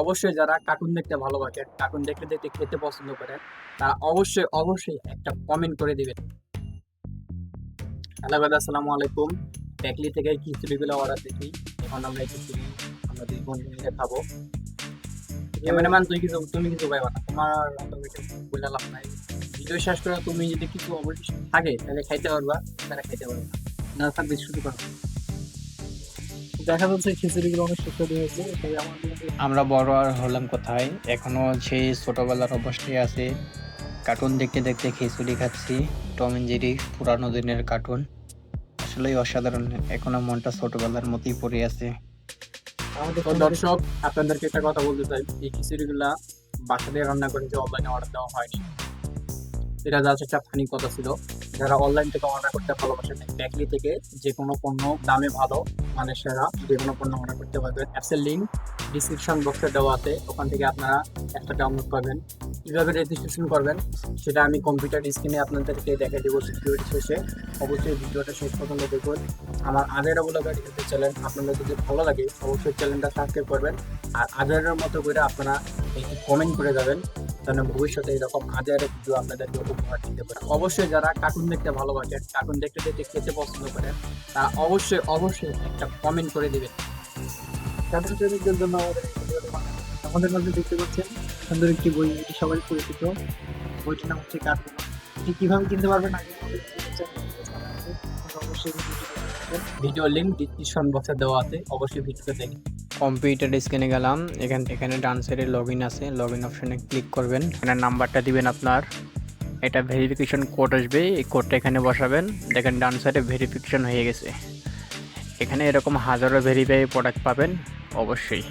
অবশ্যই যারা কার্টুন দেখতে ভালোবাসেন কার্টুন দেখতে দেখতে খেতে পছন্দ করেন, তারা অবশ্যই অবশ্যই একটা কমেন্ট করে দিবেন। হ্যালো ভাই আসসালামু আলাইকুম। ট্যাকলি থেকে খিচুড়িগুলো অর্ডার দিচ্ছি এখন আমরা খিচুড়ি আমরা দুই বন্ধু মিলে খাব। ক্যামেরাম্যান তুই কিছু, তুমি কিছু পাইবা না, তোমার বলে লাভ নাই। ভিডিও শেষ করে তুমি যদি কিছু অবশ্যই থাকে, তাহলে খাইতে পারবা তারা খাইতে পারবা না। থাকবে শুরু করো। দেখা যাচ্ছে খিচুড়িগুলো অনেক সুস্বাদু হয়েছে তাই আমাদের আমরা বড় আর হলাম কোথায়? এখনও সেই ছোটবেলার অবস্থায় আছে। কার্টুন দেখতে দেখতে খিচুড়ি খাচ্ছি। টম এন্ড জেরি পুরানো দিনের কার্টুন আসলেই অসাধারণ এখনও মনটা ছোটবেলার মতোই পড়ে আছে। আমাদের দর্শক আপনাদেরকে একটা কথা বলতে চাই। এই খিচুড়িগুলা বাসা দিয়ে রান্না করে যে অনলাইনে অর্ডার দেওয়া হয়নি এটা জাস্ট একটা ফানি কথা ছিল। যারা অনলাইন থেকে অর্ডার করতে ভালোবাসেন ব্যাকলি থেকে যে কোনো পণ্য দামে ভালো মানে সেরা যে কোনো পণ্য অর্ডার করতে পারবেন। অ্যাপসের লিঙ্ক ডিসক্রিপশন বক্সে দেওয়া আছে। ওখান থেকে আপনারা একটা ডাউনলোড করবেন কীভাবে রেজিস্ট্রেশন করবেন, সেটা আমি কম্পিউটার স্ক্রিনে আপনাদেরকে দেখা দেবো ভিডিওটি শেষে। অবশ্যই ভিডিওটা শেষ পর্যন্ত দেখুন। আমার আগের ব্লগার ইউটিউব চ্যানেল আপনাদের যদি ভালো লাগে, অবশ্যই চ্যানেলটা সাবস্ক্রাইব করবেন। আর আগের মতো করে আপনারা কমেন্ট করে যাবেন। যেন ভবিষ্যতে এরকম হাজার ভিডিও আপনাদেরকে উপহার দিতে পারে। অবশ্যই যারা কার্টুন দেখতে ভালোবাসেন কার্টুন দেখতে দেখতে খেতে পছন্দ করেন তারা অবশ্যই অবশ্যই একটা কমেন্ট করে দিবেন। ছাত্র শ্রেণীদের জন্য আমাদের মাঝে দেখতে পাচ্ছেন, সুন্দর একটি বই এটি সবাই পরিচিত। বইটির নাম হচ্ছে কার্টুন এটি কীভাবে কিনতে পারবেন অবশ্যই ভিডিও লিঙ্ক ডিসক্রিপশন বক্সে দেওয়া আছে, অবশ্যই ভিডিওটা দেখেন কম্পিউটার স্ক্রিনে গেলাম। এখান থেকে এখানে ডান সাইডে লগ ইন আছে। লগ ইন অপশানে ক্লিক করবেন। এখানে নাম্বারটা দিবেন আপনার। এটা ভেরিফিকেশন কোড আসবে। এই কোডটা এখানে বসাবেন। দেখেন ডান সাইডে ভেরিফিকেশন হয়ে গেছে। এখানে এরকম হাজারো ভেরিফাই প্রোডাক্ট পাবেন। অবশ্যই।